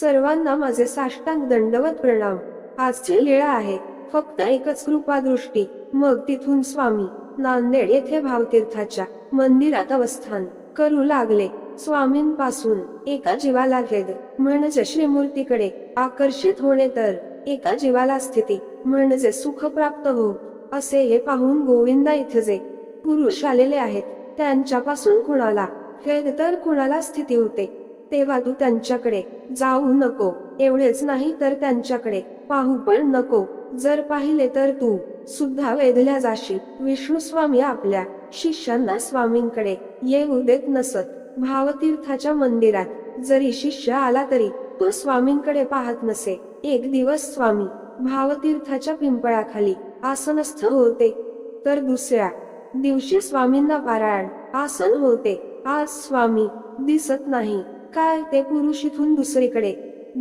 सर्वांना माझे साष्टांग दंडवत प्रणाम. आजची लीळा आहे. फक्त एकच कृपादृष्टी. मग तिथून स्वामी नांदेड येथे भावतीर्थाच्या मंदिरात अवस्थान करू लागले. स्वामींपासून एका जीवाला भेद म्हणजे श्रीमूर्तीकडे आकर्षित होणे तर एका जीवाला स्थिती म्हणजे सुख प्राप्त हो असे हे पाहून गोविंदा इथे जे पुरुष आलेले आहेत त्यांच्यापासून कुणाला भेद तर कुणाला स्थिती होते. तेव्हा तू त्यांच्याकडे. जाऊ नको. एवढेच नाही तर त्यांच्याकडे. पाहू पण नको. जर पाहिले तर तू. सुद्धा वेधल्या जाशील. विष्णू स्वामी आपल्या. शिष्यांना स्वामींकडे. येऊ देत नसत. भावतीर्थाच्या मंदिरात. जरी शिष्य आला तरी. तो स्वामींकडे पाहत नसे. एक दिवस स्वामी. भावतीर्थाच्या पिंपळाखाली. आसनस्थ होते. तर दुसऱ्या. दिवशी स्वामींना पारायण. आसन होते. आज स्वामी. दिसत नाही. काय ते पुरुष इथून दुसरीकडे?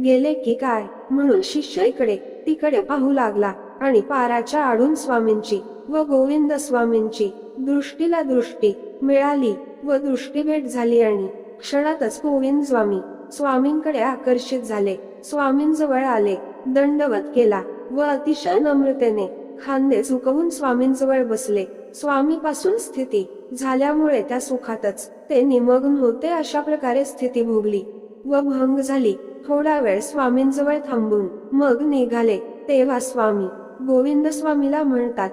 गेले की काय? म्हणून शिष्य इकडे तिकडे पाहू लागला. आणि पाराच्या आडून स्वामींची व गोविंद स्वामींची दृष्टीला दृष्टी मिळाली व दृष्टी भेट झाली आणि क्षणातच गोविंद स्वामी स्वामींकडे आकर्षित झाले. स्वामींजवळ आले दंडवत केला व अतिशय नम्रतेने खांदे झुकवून स्वामींजवळ बसले. स्वामीपासून स्थिती झाल्यामुळे त्या सुखातच ते निमग्न होते अशा प्रकारे स्थिती भोगली व भंग झाली. थोडा वेळ स्वामींजवळ थांबून मग निघाले. तेव्हा स्वामी गोविंद स्वामीला म्हणतात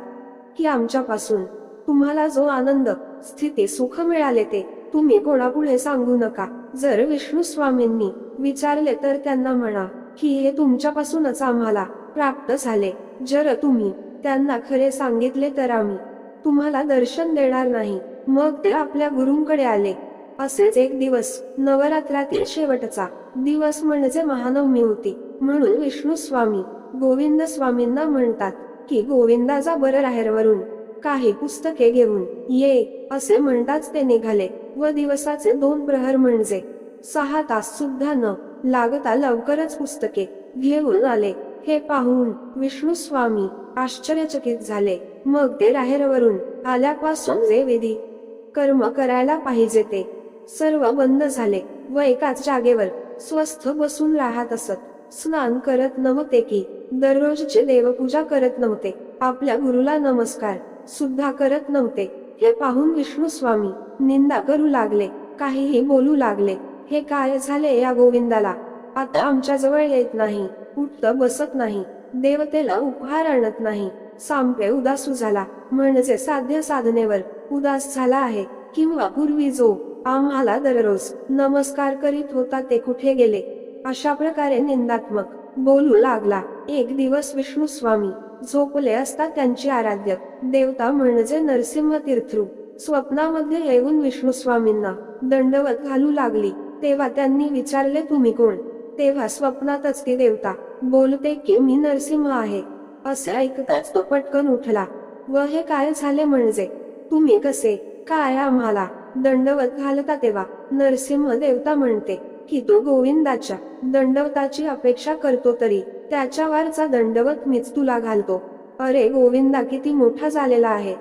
की आमच्यापासून तुम्हाला जो आनंद स्थिती सुख मिळाले ते तुम्ही कोणापुढे सांगू नका. जर विष्णू स्वामींनी विचारले तर त्यांना म्हणा की हे तुमच्यापासूनच आम्हाला प्राप्त झाले. जर तुम्ही त्यांना खरे सांगितले तर आम्ही तुम्हाला दर्शन देणार नाही. मग ते आपल्या गुरुंकडे आले. असेच एक दिवस नवरात्रातील शेवटचा दिवस म्हणजे महानवमी होती. म्हणून विष्णू स्वामी गोविंद स्वामींना म्हणतात की गोविंदाचा बरं राहेरवरून काही पुस्तके घेऊन ये असे म्हणताच ते निघाले व दिवसाचे दोन प्रहर म्हणजे सहा तास सुद्धा न लागता लवकरच पुस्तके घेऊन आले. हे पाहून विष्णू स्वामी आश्चर्यचकित झाले. मग ते राहेरवरून आल्यापासून जे विधी कर्म करायला पाहिजे ते सर्व बंद झाले व एकाच जागेवर स्वस्थ बसून राहत असत. स्नान करत नव्हते की दररोजचे देवपूजा करत नव्हते. आपल्या गुरुला नमस्कार सुद्धा करत नव्हते. हे पाहून विष्णू स्वामी निंदा करू लागले काहीही बोलू लागले. हे काय झाले या गोविंदाला? आता आमच्या जवळ येत नाही उठत बसत नाही देवतेला उपहार आणत नाही. सांपे उदासू झाला. म्हणजे साध्य साधनेवर उदास झाला आहे किंवा पूर्वी जो आम्हाला दररोज नमस्कार करीत होता ते कुठे गेले? अशा प्रकारे निंदात्मक बोलू लागला. एक दिवस विष्णू स्वामी झोपले असता त्यांची आराध्य देवता म्हणजे नरसिंह तीर्थरू स्वप्नामध्ये येऊन विष्णू स्वामींना दंडवत घालू लागली. तेव्हा त्यांनी विचारले तुम्ही कोण? तेव्हा स्वप्नातच ती देवता. बोलते की मी नरसिंह आहे. असे ऐकताच तो पटकन उठला. व हे काय झाले म्हणजे? तुम्ही कसे? काय आम्हाला? दंडवत घालता तेव्हा नरसिंह देवता म्हणते की तू गोविंदाच्या दंडवताची अपेक्षा करतो तरी त्याच्यावरचा दंडवत मीच तुला घालतो. अरे गोविंदा किती मोठा झालेला आहे.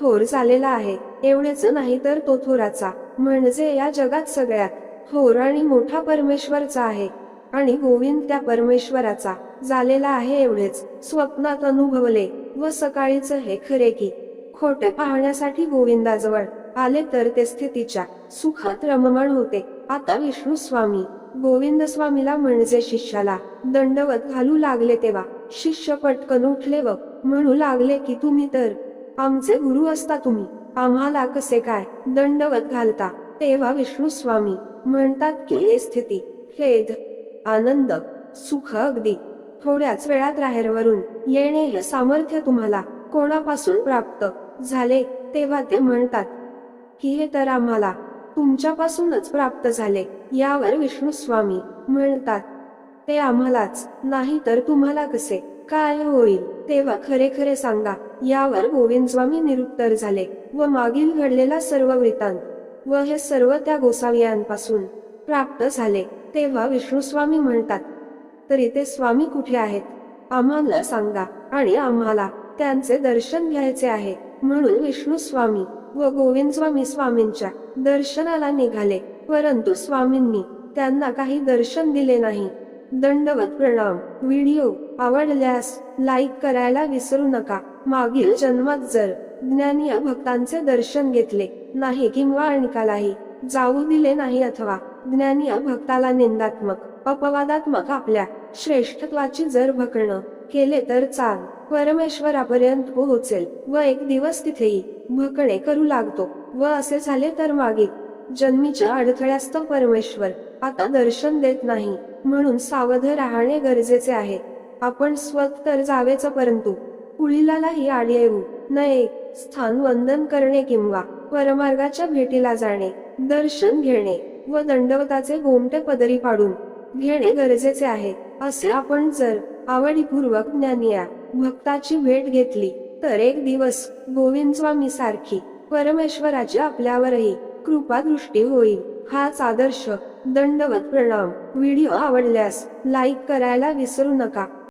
थोर झालेला आहे. एवढेच नाही तर तो थोराचा. म्हणजे या जगात सगळ्यात थोर आणि मोठा परमेश्वरचा आहे. आणि गोविंद त्या परमेश्वराचा झालेला आहे एवढेच स्वप्नात अनुभवले व सकाळीच हे खरे की खोटे पाहण्यासाठी गोविंदाजवळ आले तर ते स्थितीच्या सुखात रममाण होते. आता विष्णू स्वामी गोविंद स्वामीला म्हणजे शिष्याला दंडवत घालू लागले तेव्हा शिष्य पटकन उठले व म्हणू लागले की तुम्ही तर आमचे गुरु असता तुम्ही आम्हाला कसे काय दंडवत घालता? तेव्हा विष्णू स्वामी म्हणतात की हे स्थिती खेद आनंद सुख अगदी. थोड्याच वेळात राहेरवरून येणे हे सामर्थ्य तुम्हाला कोणापासून प्राप्त झाले तेव्हा ते म्हणतात की हे तर आम्हाला तुमच्यापासूनच प्राप्त झाले यावर विष्णू स्वामी म्हणतात. ते आम्हालाच नाही तर तुम्हाला कसे? काय होईल? तेव्हा खरे खरे सांगा यावर गोविंद स्वामी निरुत्तर झाले व मागील घडलेला सर्व वृत्तांत व हे सर्व त्या गोसावियांपासून प्राप्त झाले. तेव्हा विष्णू स्वामी म्हणतात तरी ते स्वामी कुठे आहेत? आम्हाला सांगा. आणि आम्हाला त्यांचे दर्शन घ्यायचे आहे. म्हणून विष्णू स्वामी व गोविंद स्वामी स्वामींच्या दर्शनाला निघाले. परंतु स्वामींनी त्यांना काही दर्शन दिले नाही. दंडवत प्रणाम व्हिडिओ आवडल्यास लाईक करायला विसरू नका. मागील जन्मात जर ज्ञानीय भक्तांचे दर्शन घेतले नाही किंवा अणकालाही जाऊ दिले नाही अथवा ज्ञानी या भक्ताला निंदात्मक अपवादात्मक आपल्या श्रेष्ठत्वाची जर भकणं केले तर चाल. परमेश्वरापर्यंत पोहोचेल व एक दिवस तिथेही भकणे करू लागतो व असे झाले तर मागे जन्मीच्या अडथळ्यास्त परमेश्वर आता दर्शन देत नाही म्हणून सावध राहणे गरजेचे आहे. आपण स्वत तर जावेच परंतु पुढीलाही आडी येऊ नये. स्थान वंदन करणे किंवा परमार्गाच्या भेटीला जाणे दर्शन घेणे. व दंडवताचे गोमटे पदरी पाडून घेणे गरजेचे आहे. असे आपण जर आवडीपूर्वक ज्ञानी या भक्ताची भेट घेतली तर एक दिवस गोविंद स्वामी सारखी परमेश्वराची आपल्यावरही कृपा दृष्टी होईल. हाच आदर्श दंडवत प्रणाम. व्हिडिओ आवडल्यास लाईक करायला विसरू नका.